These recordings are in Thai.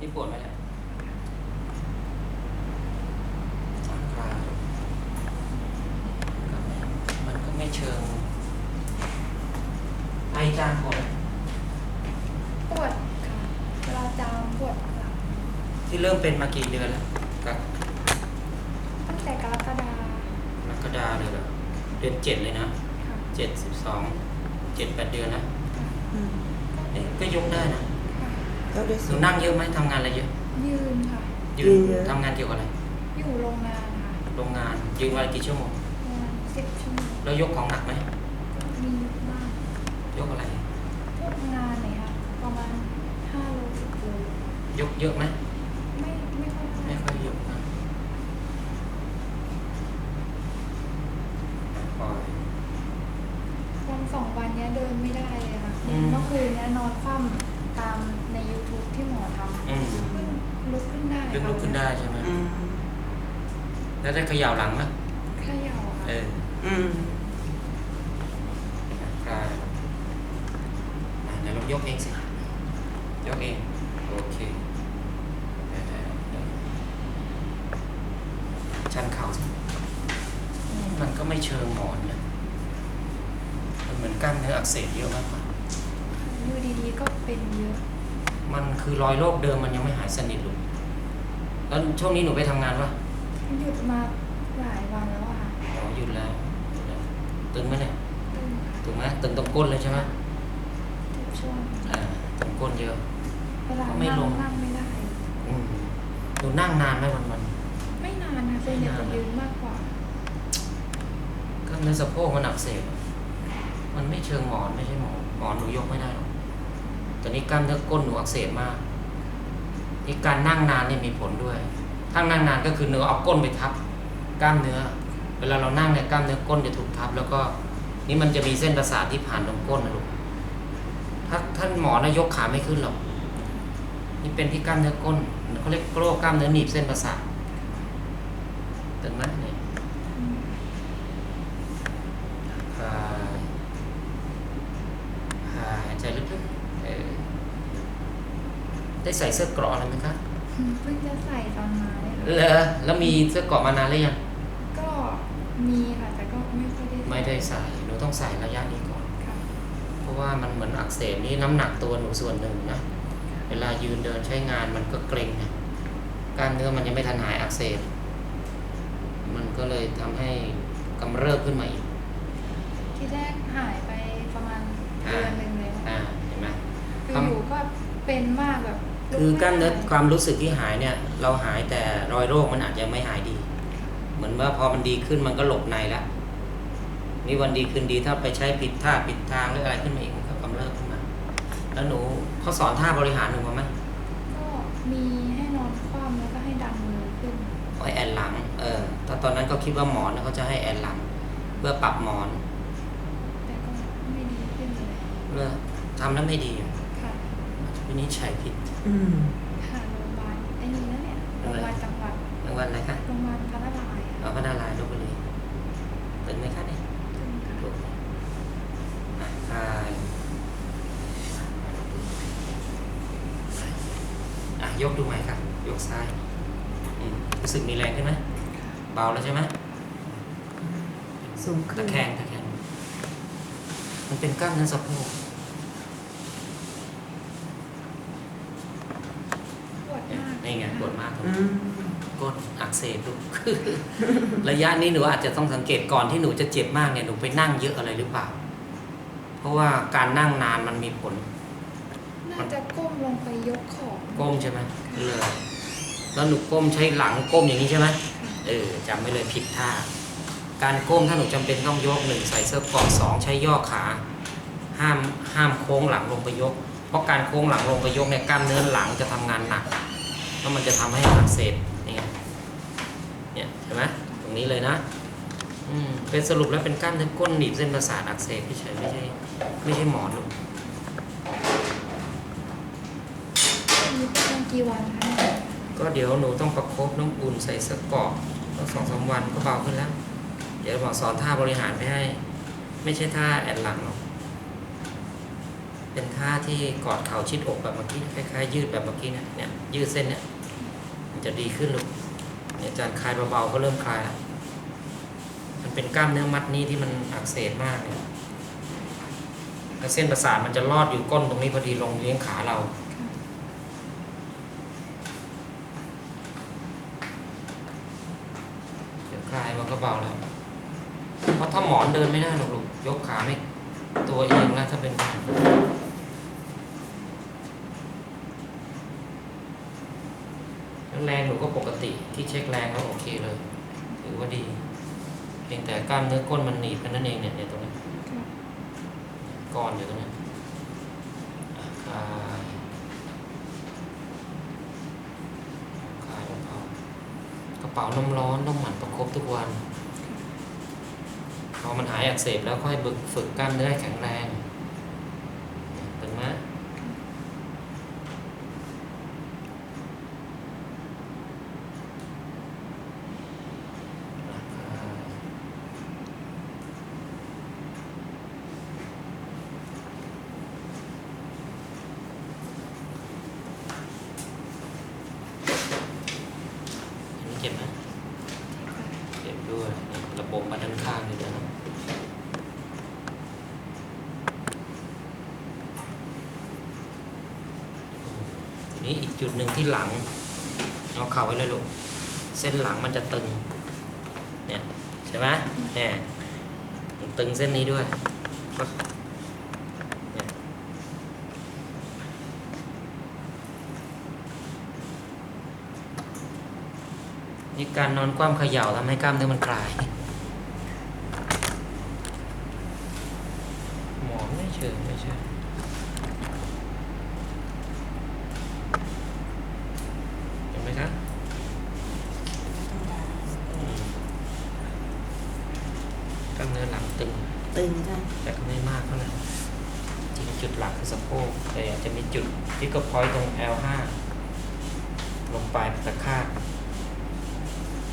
นี่ปวดไหมเนี่ยผ่อนคลายก็ไม่มันก็ไม่เชิงไอจามปวดไหมปวดค่ะเวลาจามปวดหลังที่เริ่มเป็นมากี่เดือนแล้วกับตั้งแต่กรกฎากรกฎาเลยเหรอเดือนเจ็ดเลยนะค่ะ เจ็ดสิบสองเจ็ดแปดเดือนนะอืมเอ๊ะก็ยกได้นะ ค่ะแล้วได้หสูนูงนั่งเยอะไหมทำงานอะไรเยอะยืนค่ะ ยืยืนนเยอะ ทำงานเกี่ยวกับอะไรอยู่โรงงานค่ะโรงงานยืนวันละกี่ชั่วโมงประมาณสิบชั่วโมงแล้วยกของหนักไหมก็มีบ้างยกอะไร พวกงานเนี่ยค่ะประมาณห้าโลสิบโลยกเยอะไหมไม่ไม่ค่อยเท่าไหไม่ร่ค่อยยกนะปล่อย วันสองวันเนี้ยเดินไม่ได้เลยค่ะอืม เมื่อคืนเนี้ยนอนคว่ำตามใน YouTube ที่หมอทำ อืม เพิ่งลุก ขึ้นได้ยกลุกขึ้นได้ใช่ไหมอืมแล้วได้เขย่าหลังไหมเขย่าเอค่ะออืมกายอะเดี๋ยวเรายกเองสิ ยกเอง โอเคได้ได้ได้ชันเข่าสิมันก็ไม่เชิงหมอนนะมันเหมือนกล้ามเนื้ออักเสบเยอะมากกว่าอยู่ดีๆก็เป็นเยอะ มันคือรอยโรคเดิมมันยังไม่หายสนิทหรอก แล้วช่วงนี้หนูไปทำงานวะหยุดมาหลายวันแล้วอะค่ะอ๋อหยุดแล้วหยุดแล้วตึงไหมเนี่ยตึงค่ะถูกไหมตึงตรงก้นเลยใช่ไหมเจ็บช่วงอ่าตรงก้นเยอะ เวลาไม่นั่งลงนั่งไม่ได้ อืมหนูนั่งนานไหมวันวันไม่นานนะส่วนใหญ่จะยืนมากกว่า ๆกล้ามเนื้อสะโพกมันอักเสบอะมันไม่เชิงหมอนไม่ใช่หมอนหมอนหนูยกไม่ได้หรอกตอนนี้กล้ามเนื้อก้นหนูอักเสบมาก อีกการนั่งนานเนี่ยมีผลด้วยถ้านั่งนานก็คือเนื้อเอาก้นไปทับกล้ามเนื้อ เวลาเรานั่งเนี่ยกล้ามเนื้อก้นจะถูกทับ แล้วก็นี่มันจะมีเส้นประสาทที่ผ่านตรงก้นนะลูกถ้าท่านหมอนะยกขาไม่ขึ้นหรอกนี่เป็นที่กล้ามเนื้อก้นเขาเรียกโรคกล้ามเนื้อหนีบเส้นประสาทตึงไหมเนี่ยคลายคลายหายใจลึกๆเออ ได้ใส่เสื้อเกราะอะไรไหมคะเพิ่งจะใส่ตอนมาเลยค่ะเหรอแล้วมีเสื้อเกราะมานานหรือยังก็มีค่ะแต่ก็ไม่ค่อยได้ไม่ได้ใส่หนูต้องใส่ระยะนี้ก่อนค่ะเพราะว่ามันเหมือนอักเสบนี่น้ำหนักตัวหนูส่วนหนึ่งนะเวลายืนเดินใช้งานมันก็เกร็งนะกล้ามเนื้อมันยังไม่ทันหายอักเสบมันก็เลยทำให้กำเริบขึ้นมาอีก ที่แรกหายไปประมาณเดือนหนึ่งเลยค่ะอ่าเห็นไหมคืออยู่ก็ เป็นมากแบบลุคือกล้ามเนื้อไได้ความรู้สึกที่หายเนี่ย เราหายแต่รอยโรคมันอาจจะไม่หายดี เหมือนว่าพอมันดีขึ้นมันก็หลบในแล้วนี่วันดีคืนดีถ้าไปใช้ผิดท่าผิดทางหรืออะไรขึ้นมาอีกมันก็กำเริบขึ้นมาแล้วหนูเขาสอนท่าบริหารหนูมาไหมก็มีให้นอนคว่ำแล้วก็ให้ดันมือขึ้นไว้แอนหลังเออถ้าตอนนั้นก็คิดว่าหมอนเขาจะให้แอนหลัง เพื่อปรับหมอนแต่ก็ไม่ดีขึ้นเลยเพื่อทำแล้วไม่ดีอะค่ะ วินิจฉัยผิดอืมค่ะโรงพยาบาลไอ้นี่นะเนี่ยโรงพยาบาลจังหวัดรางวัลอะไรคะโรงพยาบาลพระนารายณ์เราพระนารายณ์ลบบุรีเป็นไหมคะเนี่ยขึ้นค่ะถูกอะคลายอะยกดูใหม่ครับยกซ้ายอืมรู้สึกมีแรงขึ้นไหมเบาแล้วใช่ไหมสูงขึ้ตะนแคงตะแคงมันเป็นกล้ามเนื้อสะโพก ปวดมาก นี่ไงปวดมา กอืมก้นอักเสบลูกระยะนี้หนูอาจจะต้องสังเกตก่อนที่หนูจะเจ็บมากเนี่ยหนูไปนั่งเยอะอะไรหรือเปล่า เพราะว่าการนั่งนานมันมีผลน่าจะก้มลงไปยกของ ก้มใช่ไหมเลยแล้วหนูก้มใช้หลังก้มอย่างนี้ใช่ไหมเออจำไว้เลยผิดท่า การก้มถ้าหนูจำเป็นต้องยกหนึ่งใส่เสื้อเกราะสองใช้ย่อขา ห้ามห้ามโค้งหลังลงไปยก เพราะการโค้งหลังลงไปยกเนี่ยกล้ามเนื้อหลังจะทำงานหนัก แล้วมันจะทำให้อักเสบนี่ไงเนี่ยเห็นไหมตรงนี้เลยนะอืมเป็นสรุปแล้วเป็นกล้ามเนื้อก้นหนีบเส้นประสาทอักเสบเฉยๆไม่ใช่ไม่ใช่หมอนลูกมีเป็นกี่วันคะก็เดี๋ยวหนูต้องประคบน้ำอุ่นใส่เสื้อเกราะแล้วสองสามวันก็เบาขึ้นแล้ว เดี๋ยวหมอสอนท่าบริหารไปให้ ไม่ใช่ท่าแอนหลังหรอกเเป็นท่าที่กอดเข่าชิดอกแบบเมื่อกี้คล้ายๆยืดแบบเมื่อกี้เนะเนี่ยยืดเส้นเนี่ยมัน จะดีขึ้นลูกเนี่ยอาจารย์คลายเบาๆก็เริ่มคลายแล้วมันเป็นกล้ามเนื้อมัดนี้ที่มันอักเสบมากเนี่ยแล้วเส้นประสาทมันจะลอดอยู่ก้นตรงนี้พอดีลงเลี้ยงขาเราเดี๋ยวคลายมันก็เบาแล้ว เพราะถ้าหมอนเดินไม่ได้หรอกลูกยกขาไม่ตัวเองแล้วถ้าเป็น แรงหนูก็ปกติที่เช็คแรงก็โอเคเลย ถือว่าดี เพียงแต่กล้ามเนื้อก้นมันหนีบแค่นั้นเองเนี่ยเนี่ยตรงนี้ค่ะก้อนอยู่ตรงนี้อะคลายคลายเบากระเป๋าน้ำร้อนต้องหมั่นประคบทุกวันพอมันหายอักเสบแล้วค่อยฝึกกล้ามเนื้อให้แข็งแรงตึงไหมอันนี้เจ็บไหมเจ็บด้วยนี่ระบบมาด้านข้างนี่ด้วยนะ ที นี้อีกจุดหนึ่งที่หลังเอาเข่าไว้เลยลูกเส้นหลังมันจะตึงเนี่ยใช่ไหมเนี่ยตึงเส้นนี้ด้วยนี่การนอนคว่ำเขย่าทำให้กล้ามเนื้อมันคลายหมอไม่เชิงไม่ใช่เห็นไหมครับกล้ามเนื้อหลังตึง ตึงจ้ะ แต่ก็ไม่มากเท่าไหร่จริงจุด หลักคือสะโพกแต่อาจจะมีจุดที่ก็พอยต์ตรง L5 ลงปลายตะคาด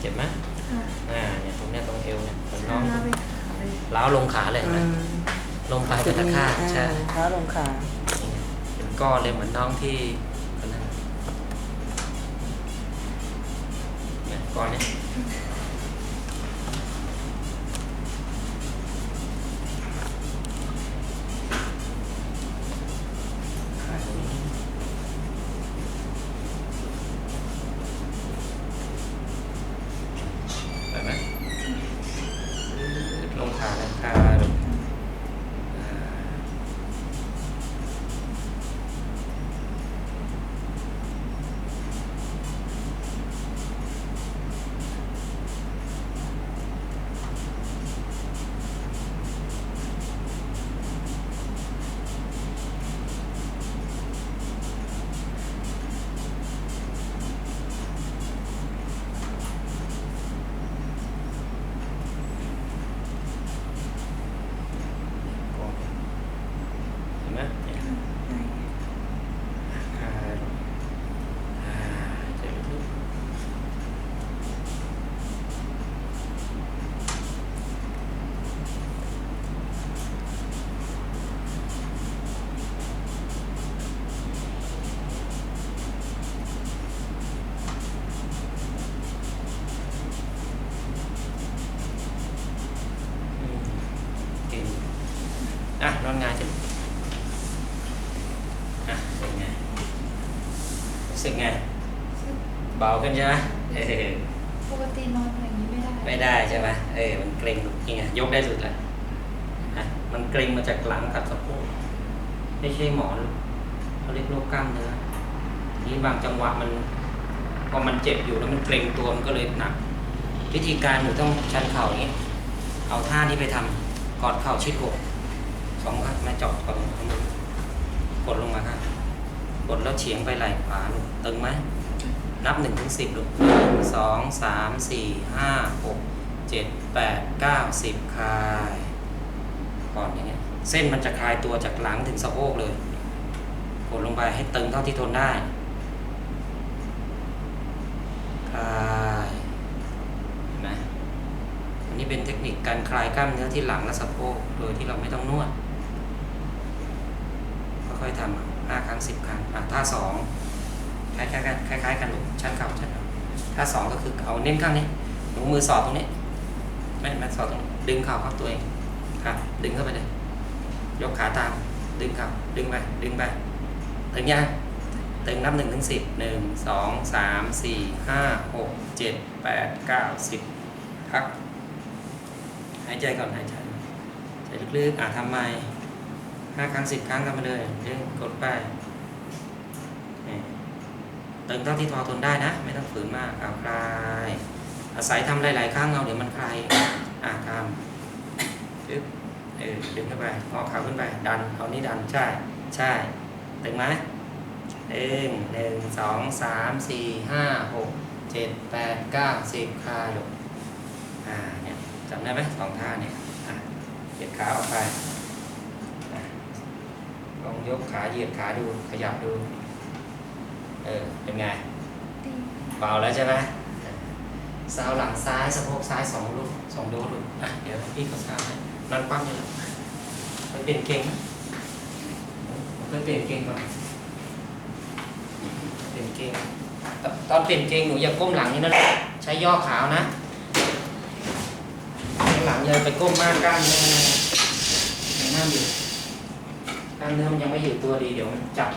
เจ็บไหมค่ะอ่าเนี่ยตรงเนี้ยตรงเอวเนี่ยเหมือนน้องลาไปขาเลยล้าวลงขาเลยเห็นไหมอืมลงปลายจุดตะนี้คาดอ่าใช่เท้าลงขานี่ไงเป็นก้อนเลยเหมือนน้องที่คนนั้นเนี่ยก้อนเนี้ยขาตรงนี้ไปไหมลงขาแล้วขาลงอ่า เห็นไหมเนี่ยอ่าอ่าเจ็บลึกอืมเก่ง อะนอนงายเสร็จอะเป็นไงรู้สึกไง เบาขึ้นใช่ไหมเออปกตินอนอย่างนี้ไม่ได้ ไม่ได้ใช่ไหมเออ มันเกร็งนี่ไงยกได้สุดแล้วอะมันเกร็งมาจากหลังกับสะโพกไม่ใช่หมอนเขาเรียกโรคกล้ามเนื้อนี่บางจังหวะมันพอมันเจ็บอยู่แล้วมันเกร็งตัวมันก็เลยหนัก วิธีการหนูต้องชันเข่าอย่างนี้ เอาท่านี้ไปทำกอดเข่าชิดอก สองข้างแม่เจาะกอดลงข้างบนกดลงมาครับกดแล้วเฉียงไปไหล่ขวาลูกตึงไหมนับหนึ่งถึงสิบลูกหนึ่งสองสามสี่ห้าหกเจ็ดแปดเก้าสิบคลายก่อนอย่างเงี้ยเส้นมันจะคลายตัวจากหลังถึงสะโพกเลย กดลงไปให้ตึงเท่าที่ทนได้คลายเห็นไหมอันนี้เป็นเทคนิคการคลายกล้ามเนื้อที่หลังและสะโพกโดยที่เราไม่ต้องนวด ค่ทำห้าครั้งสิบครั้งอะท่าสองคล้ายๆกันคล้ายๆกันลูกชันเข่าชันเข่าท่าสองก็คือเอาเน้นข้างนี้หนูมือสอดตรงนี้ไม่ไม่สอดตรงนี้ดึงเข่าเข้าตัวเองครับดึงเข้าไปเลยยกขาตามดึงเข่าดึงไปดึงไปถึงยังตึงนับหนึ่งถึงสิบหนึ่งสองสามสี่ห้าหกเจ็ดแปดเก้าสิบพักหายใจก่อนหายใจใจลึกๆอะทำใหม่ ห้าครั้งสิบครั้งทำไปเลยเร่งกดไปตึงเท่าที่ทอทนได้นะ ไม่ต้องฝืนมากเอาคลาย อาศัยทำหลาย ๆ ครั้งเอาเดี๋ยวมันคลายอะทำปึ๊บเออดึงขึ้นไปงอขาขึ้นไป ดันเอานี้ดันใช่ใช่ตึงไหมหนึ่งหนึ่งสองสามสี่ห้าหกเจ็ดแปดเก้าสิบคลายลงอ่าเนี่ยจำได้ไหมสองท่าเนี่ยอะเหยียดขาออกไป ลองยกขาเหยียดขาดูขยับดู เออ เป็นไงดีเบาแล้วใช่ไหมสาวหลังซ้ายสะโพกซ้ายสองลูกสองโดสลูกอะเดี๋ยวพี่เขาสาวให้นั่นปั้มอยู่แล้วไปเปลี่ยนเก่งนะไปเปลี่ยนเก่งก่อนเปลี่ยนเก่งตตอนเปลี่ยนเก่งหนูอย่าก้มหลังนี่นะลูกใช้ย่อขาวนะข้างหลังอย่าไปก้มมากกล้ามเนื้อมันยังน่าอยู่ กล้ามเนื้อมันยังไม่อยู่ตัวดีเดี๋ยวมันจับ